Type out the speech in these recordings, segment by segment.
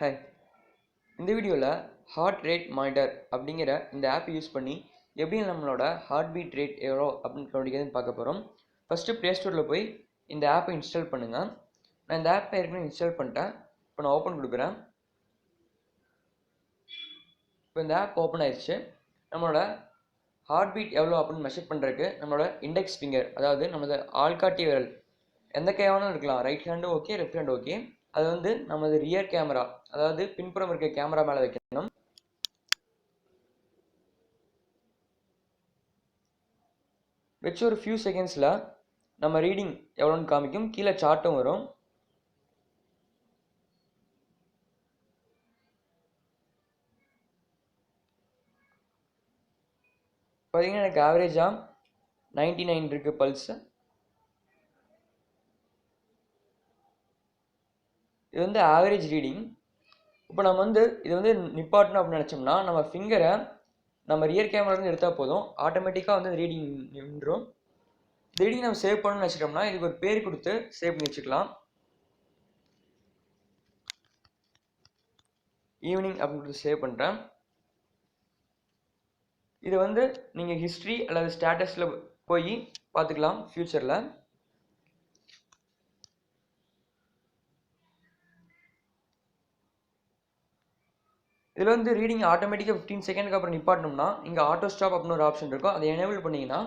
Hi இந்த வீடியோவில் heart rate monitor அப்படிங்கிற இந்த ஆப் யூஸ் பண்ணி எப்படி நம்மளோட ஹார்ட் பீட் ரேட் எவ்வளோ அப்படின்னு கண்டுபிடிக்கிறதுன்னு பார்க்க போகிறோம் ஃபஸ்ட்டு ப்ளே ஸ்டோரில் போய் இந்த ஆப்பை இன்ஸ்டால் பண்ணுங்கள் நான் இந்த ஆப்பை ஏற்கனவே இன்ஸ்டால் பண்ணிட்டேன். இப்போ நான் ஓப்பன் கொடுக்குறேன். இப்போ இந்த ஆப் ஓப்பன் ஆயிடுச்சு நம்மளோட ஹார்ட் பீட் எவ்வளோ அப்படின்னு மெஷர் பண்ணுறதுக்கு நம்மளோட இண்டெக்ஸ் ஃபிங்கர் அதாவது நமது ஆள்காட்டி விரல் எந்த கையானாலும் இருக்கலாம். ரைட் ஹேண்டும் ஓகே லெஃப்ட் ஹேண்ட் ஓகே அது வந்து நமது ரியர் கேமரா அதாவது பின்புறம் இருக்க கேமரா மேலே வைக்கணும். வச்சு ஒரு ஃபியூ செகண்ட்ஸில் நம்ம ரீடிங் எவ்வளோன்னு காமிக்கும். கீழே சார்ட்டும் வரும். பார்த்தீங்கன்னா எனக்கு ஆவரேஜாக நைன்டி நைன் இருக்குது பல்ஸு இது வந்து ஆவரேஜ் ரீடிங் இப்போ நம்ம வந்து இது வந்து நிப்பாட்டணும் அப்படின்னு நினச்சோம்னா நம்ம ஃபிங்கரை நம்ம ரியர் கேமராலேருந்து எடுத்தால் போதும். ஆட்டோமேட்டிக்காக வந்து ரீடிங் நின்றும். இந்த ரீடிங் நம்ம சேவ் பண்ணணும்னு வச்சுட்டோம்னா இதுக்கு ஒரு பேர் கொடுத்து சேவ் பண்ணி வச்சுக்கலாம். ஈவினிங் அப்படின்னு சேவ் பண்ணுறேன் இது வந்து நீங்கள் ஹிஸ்ட்ரி அல்லது ஸ்டேட்டஸில் போய் பார்த்துக்கலாம் ஃப்யூச்சரில் இதில் வந்து ரீடிங் ஆட்டோமேட்டிக்காக ஃபிஃப்டீன் செகண்டுக்கு அப்புறம் நிப்பாட்டணும்னா இங்கே ஆட்டோ ஸ்டாப் அப்படின்னு ஒரு ஆப்ஷன் இருக்கும். அதை எனேபிள் பண்ணிங்கன்னா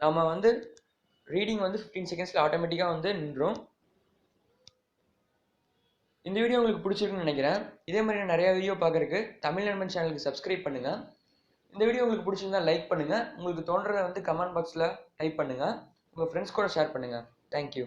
நம்ம வந்து ரீடிங் வந்து ஃபிஃப்டீன் செகண்ட்ஸில் ஆட்டோமேட்டிக்காக வந்து நின்றும். இந்த வீடியோ உங்களுக்கு பிடிச்சிருக்குன்னு நினைக்கிறேன். இதே மாதிரி நிறையா வீடியோ பார்க்குறக்கு தமிழ் நண்பன் சேனலுக்கு சப்ஸ்கிரைப் பண்ணுங்கள் இந்த வீடியோ உங்களுக்கு பிடிச்சிருந்தா லைக் பண்ணுங்கள் உங்களுக்கு தோன்றதை வந்து கமெண்ட் பாக்ஸில் டைப் பண்ணுங்கள் உங்கள் ஃப்ரெண்ட்ஸ் கூட ஷேர் பண்ணுங்கள் தேங்க்யூ